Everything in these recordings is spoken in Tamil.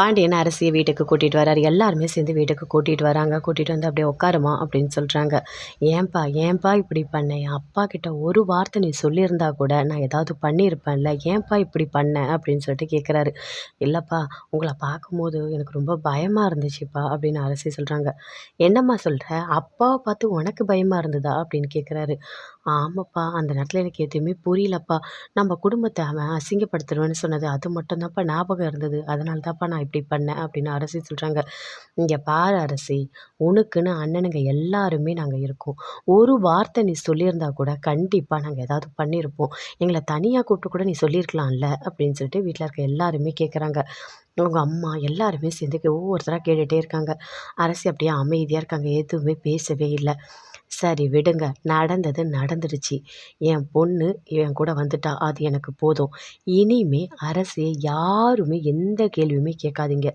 பாண்டியன் அரசியை வீட்டுக்கு கூட்டிகிட்டு வரார். எல்லாருமே சேர்ந்து வீட்டுக்கு கூட்டிகிட்டு வராங்க. கூட்டிகிட்டு வந்து அப்படியே உட்காருமா அப்படின்னு சொல்கிறாங்க ஏன்பா ஏன்பா இப்படி பண்ண? என் அப்பா கிட்ட ஒரு வார்த்தை நீ சொல்லியிருந்தா கூட நான் ஏதாவது பண்ணியிருப்பேன்ல. ஏன்பா இப்படி பண்ண? அப்படின்னு சொல்லிட்டு கேட்குறாரு இல்லைப்பா உங்களை பார்க்கும்போது எனக்கு ரொம்ப பயமாக இருந்துச்சுப்பா அப்படின்னு அரசி சொல்கிறாங்க என்னம்மா சொல்கிற அப்பாவை பார்த்து உனக்கு பயமாக இருந்ததா அப்படின்னு கேட்குறாரு ஆமாப்பா. அந்த நேரத்தில் எனக்கு எதுவுமே புரியலப்பா. நம்ம குடும்பத்தை அவன் அசிங்கப்படுத்துருவேன்னு சொன்னது அது மட்டும்தான்ப்பா ஞாபகம் இருந்தது. அதனால தான்ப்பா நான் இப்படி பண்ணேன் அப்படின்னு அரசி சொல்கிறாங்க இங்கே பாரு அரசி. உனக்குன்னு அண்ணனுங்க எல்லாருமே நாங்கள் இருக்கோம். ஒரு வார்த்தை நீ சொல்லியிருந்தா கூட கண்டிப்பாக நாங்கள் ஏதாவது பண்ணியிருப்போம். எங்களை தனியாக கூப்பிட்டு கூட நீ சொல்லியிருக்கலாம்ல அப்படின்னு சொல்லிட்டு வீட்டில் இருக்க எல்லாருமே கேட்குறாங்க அவங்க அம்மா எல்லாருமே சேர்ந்து ஒவ்வொருத்தராக கேட்டுகிட்டே இருக்காங்க. அரசி அப்படியே அமைதியாக இருக்காங்க. எதுவுமே பேசவே இல்லை. சரி விடுங்க. நடந்தது நடந்துடுச்சு. என் பொண்ணு என் கூட வந்துட்டா. அது எனக்கு போதும். இனிமே அரசியை யாருமே எந்த கேள்வியுமே கேட்காதீங்க.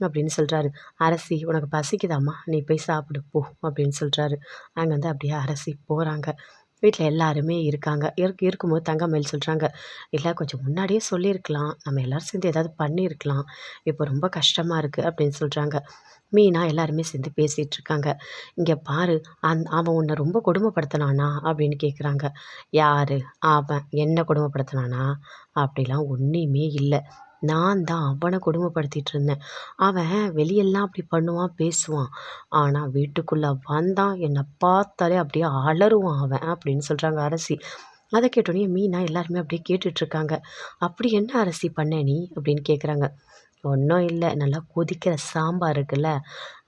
அப்படின்னு சொல்கிறாரு அரசி உனக்கு பசிக்குதாம்மா? நீ போய் சாப்பிடு போ அப்படின்னு சொல்கிறாரு அங்கேருந்து அப்படியே அரசி போகிறாங்க வீட்டில் எல்லாருமே இருக்காங்க. இருக்கு இருக்கும்போது தங்கமயில் சொல்கிறாங்க இல்லை கொஞ்சம் முன்னாடியே சொல்லியிருக்கலாம் நம்ம எல்லோரும் சேர்ந்து ஏதாவது பண்ணியிருக்கலாம் இப்போ ரொம்ப கஷ்டமாக இருக்குது அப்படின்னு சொல்கிறாங்க மீனா எல்லாருமே சேர்ந்து பேசிகிட்டு இருக்காங்க. இங்கே பாரு அந் அவன் உன்னை ரொம்ப கொடுமைப்படுத்தினானா? அப்படின்னு கேட்குறாங்க யார்? அவன் என்ன கொடுமைப்படுத்தினானா? அப்படிலாம் ஒன்றுமே இல்லை. நான் தான் அவனை கொடுமைப்படுத்திட்டு இருந்தேன். அவன் வெளியெல்லாம் அப்படி பண்ணுவான் பேசுவான். ஆனால் வீட்டுக்குள்ளே வந்தான் என்னை பார்த்தாலே அப்படியே அலறுவான் அவன் அப்படின்னு சொல்கிறாங்க அரசி. அதை கேட்டோடனே மீனா எல்லாருமே அப்படியே கேட்டுட்ருக்காங்க அப்படி என்ன அரசி பண்ண நீ? அப்படின்னு கேட்குறாங்க ஒன்றும் இல்லை. நல்லா கொதிக்கிற சாம்பார் இருக்குல்ல.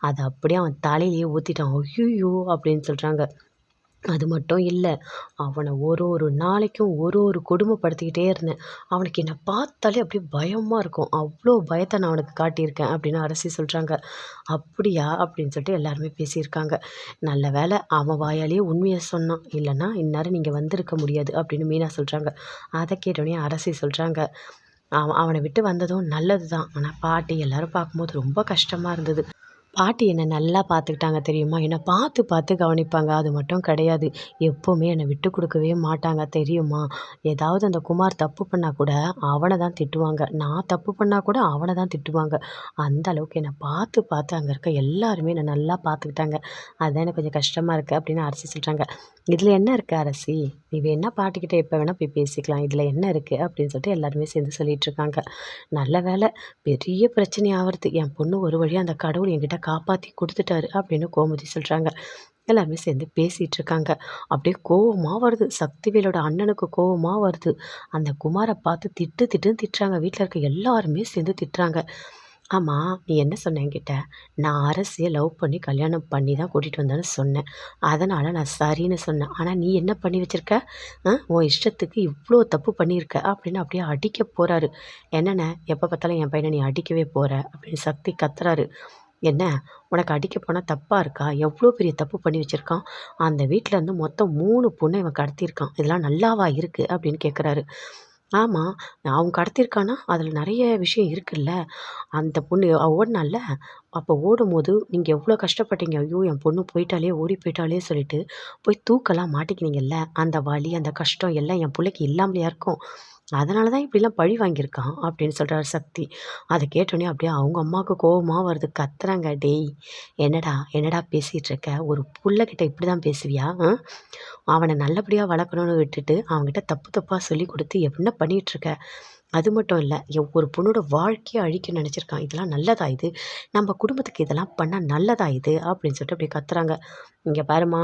அதை அப்படியே அவன் தலையிலேயே ஊற்றிட்டான் ஐயோ அப்படின்னு சொல்கிறாங்க அது மட்டும் இல்லை. அவனை ஒரு ஒரு நாளைக்கும் ஒரு ஒரு கொடுமைப்படுத்திக்கிட்டே இருந்தேன். அவனுக்கு என்னை பார்த்தாலே அப்படியே பயமாக இருக்கும். அவ்வளோ பயத்தை நான் அவனுக்கு காட்டியிருக்கேன் அப்படின்னு அரசி சொல்கிறாங்க அப்படியா? அப்படின்னு சொல்லிட்டு எல்லாருமே பேசியிருக்காங்க. நல்ல வேலை அவன் வாயாலேயே உண்மையை சொன்னான். இல்லைன்னா இந்நேரம் நீங்கள் வந்திருக்க முடியாது அப்படின்னு மீனா சொல்கிறாங்க அதை கேட்டோடனே அரசி சொல்கிறாங்க அவன் அவனை விட்டு வந்ததும் நல்லது தான் ஆனால் பாட்டி எல்லோரும் பார்க்கும்போது ரொம்ப கஷ்டமாக இருந்தது. பாட்டி என்னை நல்லா பார்த்துக்கிட்டாங்க தெரியுமா? என்னை பார்த்து பார்த்து கவனிப்பாங்க. அது மட்டும் கிடையாது. எப்போவுமே என்னை விட்டு கொடுக்கவே மாட்டாங்க. தெரியுமா? ஏதாவது அந்த குமார் தப்பு பண்ணால் கூட அவனை தான் திட்டுவாங்க. நான் தப்பு பண்ணால் கூட அவனை தான் திட்டுவாங்க. அந்த அளவுக்கு என்னை பார்த்து பார்த்து அங்கே இருக்க எல்லாருமே என்னை நல்லா பார்த்துக்கிட்டாங்க. அதுதான் எனக்கு கொஞ்சம் கஷ்டமாக இருக்குது அப்படின்னு அரசி சொல்கிறாங்க இதில் என்ன இருக்குது அரசி? நீ வேணா பாட்டிக்கிட்ட எப்போ வேணால் போய் பேசிக்கலாம். இதில் என்ன இருக்குது அப்படின்னு சொல்லிட்டு எல்லாருமே சேர்ந்து சொல்லிகிட்டு இருக்காங்க. நல்ல வேலை பெரிய பிரச்சனை ஆகிறது என் பொண்ணு ஒரு வழியாக அந்த கடவுள் என்கிட்ட காப்பாற்றி கொடுத்துட்டாரு அப்படின்னு கோமதி சொல்கிறாங்க எல்லாருமே சேர்ந்து பேசிகிட்டு இருக்காங்க. அப்படியே கோவமாக வருது. சக்திவேலோட அண்ணனுக்கு கோவமாக வருது. அந்த குமாரை பார்த்து திட்டு திட்டுன்னு திட்டுறாங்க. வீட்டில் இருக்க எல்லாருமே சேர்ந்து திட்டுறாங்க. ஆமாம் நீ என்ன சொன்ன என்கிட்ட? நான் அரசியை லவ் பண்ணி கல்யாணம் பண்ணி தான் கூட்டிகிட்டு வந்தேன்னு சொன்னேன். அதனால் நான் சரின்னு சொன்னேன். ஆனால் நீ என்ன பண்ணி வச்சுருக்க? உன் இஷ்டத்துக்கு இவ்வளோ தப்பு பண்ணியிருக்க அப்படின்னு அப்படியே அடிக்க போகிறாரு என்னென்ன எப்போ பார்த்தாலும் என் பையனை நீ அடிக்கவே போகிற அப்படின்னு சக்தி கத்துறாரு. என்ன உனக்கு அடிக்க போனால் தப்பாக இருக்கா? எவ்வளோ பெரிய தப்பு பண்ணி வச்சுருக்கான்? அந்த வீட்டில் இருந்து மொத்தம் மூணு பொண்ணை இவன் கடத்தியிருக்கான். இதெல்லாம் நல்லாவா இருக்குது அப்படின்னு கேட்குறாரு ஆமாம் அவன் கடத்தியிருக்கானா? அதில் நிறைய விஷயம் இருக்குல்ல. அந்த பொண்ணு ஓடினால அப்போ ஓடும்போது நீங்கள் எவ்வளோ கஷ்டப்பட்டீங்க? ஐயோ என் பொண்ணு போயிட்டாலே ஓடி போயிட்டாலே சொல்லிட்டு போய் தூக்கலாம் மாட்டிக்கினீங்கல்ல? அந்த வலி அந்த கஷ்டம் எல்லாம் என் பிள்ளைக்கு இல்லாமலையா இருக்கும்? அதனால தான் இப்படிலாம் பழி வாங்கியிருக்கான் அப்படின்னு சொல்கிறார் சக்தி. அதை கேட்டோன்னே அப்படியே அவங்க அம்மாவுக்கு கோபமாக வருது. கத்துறாங்க டேய் என்னடா என்னடா பேசிகிட்டு இருக்க? ஒரு புள்ளக்கிட்ட இப்படி தான் பேசுவியா அவனை நல்லபடியாக வளர்க்கணும்னு விட்டுட்டு அவங்ககிட்ட தப்பு தப்பாக சொல்லி கொடுத்து என்ன பண்ணிகிட்ருக்க அது மட்டும் இல்லை ஒரு பொண்ணோட வாழ்க்கையை அழிக்க நினச்சிருக்கான். இதெல்லாம் நல்லதா இது? நம்ம குடும்பத்துக்கு இதெல்லாம் பண்ணால் நல்லதா இது? அப்படின்னு சொல்லிட்டு அப்படி கத்துறாங்க. இங்கே பாருமா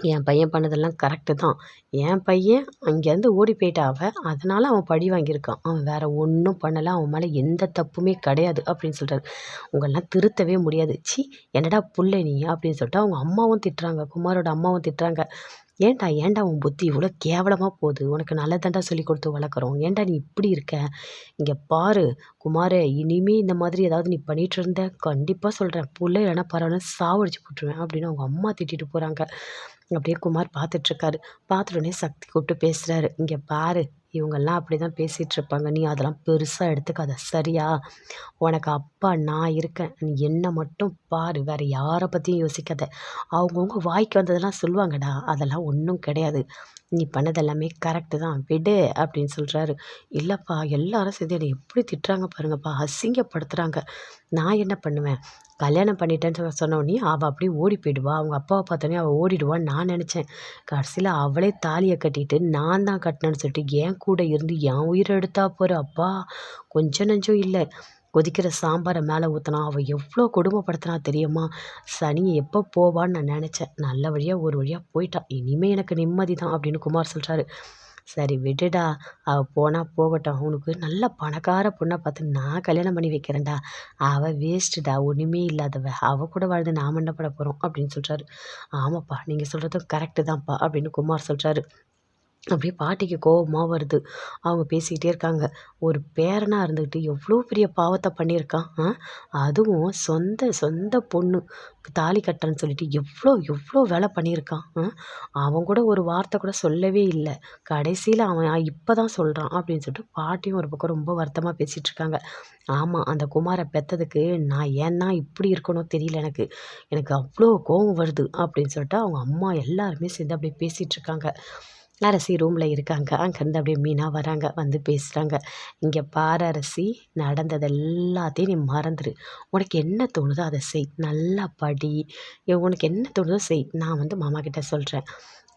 என் பையன் பண்ணதெல்லாம் கரெக்டு தான். என் பையன் அங்கேருந்து ஓடி போயிட்டா அவள் அதனால் அவன் பழி வாங்கியிருக்கான். அவன் வேறு ஒன்றும் பண்ணலை. அவன் மேலே எந்த தப்புமே கிடையாது அப்படின்னு சொல்கிறாரு உங்களெலாம் திருத்தவே முடியாது. சி என்னடா புள்ள நீ அப்படின்னு சொல்லிட்டு அவங்க அம்மாவும் திட்டுறாங்க. குமாரோட அம்மாவும் திட்டுறாங்க. ஏன்டா ஏன்டா உன் புத்தி இவ்வளோ கேவலமாக போகுது? உனக்கு நல்லதாண்டா சொல்லி கொடுத்து வளர்க்குறோம். ஏன்டா நீ இப்படி இருக்க? இங்கே பாரு குமாரே இனிமே இந்த மாதிரி ஏதாவது நீ பண்ணிகிட்டு இருந்த கண்டிப்பாக சொல்கிறேன் பிள்ளை இல்லைன்னா பரவாயில்ல சாவடிச்சு போட்டுருவேன் அப்படின்னு அவங்க அம்மா திட்டிட்டு போகிறாங்க அப்படியே குமார் பார்த்துட்ருக்காரு. பார்த்துட்டோடனே சக்தி கூப்பிட்டு பேசுகிறாரு இங்கே பாரு இவங்கெல்லாம் அப்படி தான் பேசிகிட்டு இருப்பாங்க நீ அதெல்லாம் பெருசாக எடுத்துக்காத. சரியா? உனக்கு அப்பா நான் இருக்கேன். நீ என்னை மட்டும் பாரு. வேறு யாரை பற்றியும் யோசிக்காத. அவங்கவுங்க வாய்க்கு வந்ததெல்லாம் சொல்லுவாங்கடா. அதெல்லாம் ஒன்றும் கிடையாது. நீ பண்ணது எல்லாமே கரெக்டு தான் விடு அப்படின்னு சொல்கிறாரு இல்லைப்பா எல்லாரும் சேர்ந்து என்னை எப்படி திட்டுறாங்க பாருங்கப்பா அசிங்கப்படுத்துகிறாங்க நான் என்ன பண்ணுவேன்? கல்யாணம் பண்ணிட்டேன்னு சொல்ல சொன்ன அவள் அப்படியே ஓடி போயிடுவா. அவங்க அப்பாவை பார்த்தோன்னே அவள் ஓடிடுவான்னு நான் நினச்சேன். கடைசியில் அவளே தாலியை கட்டிட்டு நான் தான் கட்டினேன்னு சொல்லிட்டு என் கூட இருந்து என் உயிரை எடுத்தா போகிற அப்பா. கொஞ்சம் நஞ்சம் இல்லை. கொதிக்கிற சாம்பாரை மேலே ஊற்றினா அவள் எவ்வளோ கொடுமைப்படுத்தினா தெரியுமா? சனி எப்போ போவான்னு நான் நினச்சேன். நல்ல வழியாக ஒரு வழியாக போயிட்டா. இனிமேல் எனக்கு நிம்மதி தான் அப்படின்னு குமார் சொல்கிறாரு சரி விடுடா. அவள் போனால் போகட்டும். உனக்கு நல்ல பணக்கார பொண்ணை பார்த்து நான் கல்யாணம் பண்ணி வைக்கிறேன்டா. அவள் வேஸ்ட்டுடா ஒன்றுமே இல்லாதவ. அவள் கூட வாழ்ந்து நாம் என்ன பண்ண போகிறோம் அப்படின்னு சொல்கிறாரு ஆமாப்பா நீங்கள் சொல்கிறதும் கரெக்டு தான்ப்பா அப்படின்னு குமார் சொல்கிறாரு அப்படியே பாட்டிக்கு கோவமாக வருது. அவங்க பேசிக்கிட்டே இருக்காங்க. ஒரு பேரனாக இருந்துக்கிட்டு எவ்வளோ பெரிய பாவத்தை பண்ணியிருக்கான் ஆ? அதுவும் சொந்த சொந்த பொண்ணு தாலி கட்டுறேன்னு சொல்லிட்டு எவ்வளோ எவ்வளோ வேலை பண்ணியிருக்கான் ஆ? அவன் கூட ஒரு வார்த்தை கூட சொல்லவே இல்லை. கடைசியில் அவன் இப்போ தான் சொல்கிறான் அப்படின்னு சொல்லிட்டு பாட்டியும் ஒரு பக்கம் ரொம்ப வருத்தமாக பேசிகிட்டு இருக்காங்க. ஆமாம் அந்த குமாரை பெற்றதுக்கு நான் ஏன்னா இப்படி இருக்கணும் தெரியல எனக்கு. எனக்கு அவ்வளோ கோவம் வருது அப்படின்னு சொல்லிட்டு அவங்க அம்மா எல்லாருமே சேர்ந்து அப்படியே பேசிகிட்டு இருக்காங்க. அரசி ரூமில் இருக்காங்க. அங்கேருந்து அப்படியே மீனா வராங்க. வந்து பேசுகிறாங்க இங்கே பாரு அரசி நடந்தது எல்லாத்தையும் நீ மறந்துடு உனக்கு என்ன தோணுதோ அதை செய். நல்லா படி. உனக்கு என்ன தோணுதோ செய். நான் வந்து மாமா கிட்ட சொல்கிறேன்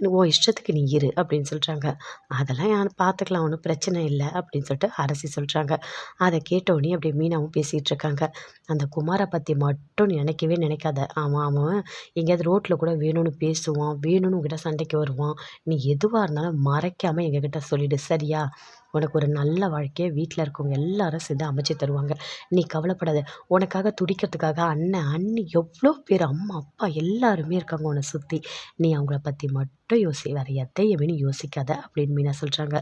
உன் இஷ்டத்துக்கு நீ இரு அப்படின்னு சொல்கிறாங்க அதெல்லாம் யாரும் பார்த்துக்கலாம் ஒன்றும் பிரச்சனை இல்லை அப்படின்னு சொல்லிட்டு அரசி சொல்கிறாங்க அதை கேட்டோடனே அப்படியே மீனாவும் பேசிகிட்டு இருக்காங்க. அந்த குமாரை பற்றி மட்டும் நினைக்கவே நினைக்காத. அவன் அவன் எங்கேயாவது ரோட்டில் கூட வேணும்னு பேசுவான் வேணும்னு உங்ககிட்ட சண்டைக்கு வருவான். நீ எதுவாக இருந்தாலும் மறைக்காமல் எங்ககிட்ட சொல்லிடு. சரியா? உனக்கு ஒரு நல்ல வாழ்க்கையை வீட்டில் இருக்கவங்க எல்லாரும் சேர்ந்து அமைச்சு தருவாங்க. நீ கவலைப்படாத. உனக்காக துடிக்கிறதுக்காக அண்ணன் அண்ணி எவ்வளோ பேர் அம்மா அப்பா எல்லாருமே இருக்காங்க உன்னை சுற்றி நீ அவங்கள பற்றி மட்டும் யோசி வேறு எதையுமே யோசிக்காத அப்படின்னு மீனா சொல்கிறாங்க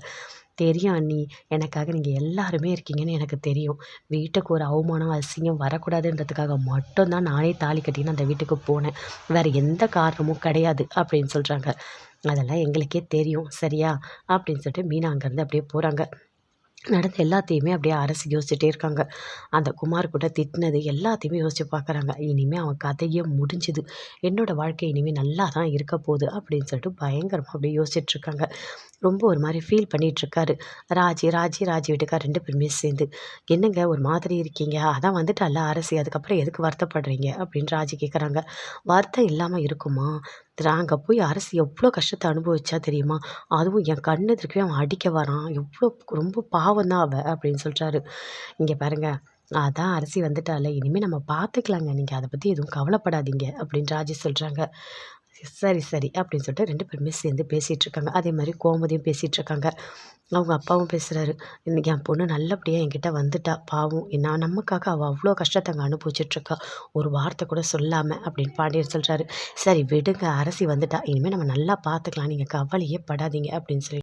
தெரியும் அண்ணி எனக்காக நீங்கள் எல்லாருமே இருக்கீங்கன்னு எனக்கு தெரியும். வீட்டுக்கு ஒரு அவமானம் அசிங்கம் வரக்கூடாதுன்றதுக்காக மட்டும்தான் நானே தாலி கட்டின்னு அந்த வீட்டுக்கு போனேன். வேறு எந்த காரணமும் கிடையாது அப்படின்னு சொல்கிறாங்க அதெல்லாம் எங்களுக்கே தெரியும். சரியா? அப்படின்னு சொல்லிட்டு மீனா அங்கேருந்து அப்படியே போகிறாங்க நடந்த எல்லாத்தையுமே அப்படியே அரசு யோசிச்சுட்டே இருக்காங்க. அந்த குமார் கூட திட்டினது எல்லாத்தையுமே யோசிச்சு பார்க்குறாங்க இனிமேல் அவன் கதையே முடிஞ்சுது. என்னோடய வாழ்க்கை இனிமேல் நல்லா தான் இருக்க போகுது அப்படின்னு சொல்லிட்டு பயங்கரமாக அப்படியே யோசிச்சுட்ருக்காங்க ரொம்ப ஒரு மாதிரி ஃபீல் பண்ணிகிட்ருக்காரு ராஜி ராஜி ராஜி வீட்டுக்கார் ரெண்டு பேருமே சேர்ந்து என்னங்க ஒரு மாதிரி இருக்கீங்க? அதான் வந்துட்டல்ல அரசி அதுக்கப்புறம் எதுக்கு வருத்தப்படுறீங்க? அப்படின்னு ராஜி கேட்குறாங்க வருத்தம் இல்லாமல் இருக்குமா? அங்கே போய் அரசு எவ்வளோ கஷ்டத்தை அனுபவிச்சா தெரியுமா? அதுவும் என் கண்ணு திருப்பி அவன் அடிக்க வரான். எவ்வளோ ரொம்ப பாவம் தான் அவள் அப்படின்னு சொல்கிறாரு இங்கே பாருங்கள் அதான் அரிசி வந்துட்டால இனிமேல் நம்ம பார்த்துக்கலாங்க நீங்கள் அதை பற்றி எதுவும் கவலைப்படாதீங்க அப்படின்னு ராஜி சொல்கிறாங்க சரி சரி அப்படின்னு சொல்லிட்டு ரெண்டு பேருமே சேர்ந்து பேசிகிட்ருக்காங்க. அதே மாதிரி கோமதியும் பேசிகிட்ருக்காங்க. அவங்க அப்பாவும் பேசுகிறாரு இன்றைக்கி என் பொண்ணு நல்லபடியாக என்கிட்ட வந்துட்டா. பாவம் நான் நமக்காக அவள் அவ்வளோ கஷ்டத்தை அங்கே அனுபவிச்சிட்ருக்கா. ஒரு வார்த்தை கூட சொல்லாமல் அப்படின்னு பாண்டியர் சொல்கிறாரு சரி விடுங்க அரசி வந்துட்டா. இனிமேல் நம்ம நல்லா பார்த்துக்கலாம். நீங்கள் கவலையே படாதீங்க அப்படின்னு சொல்லி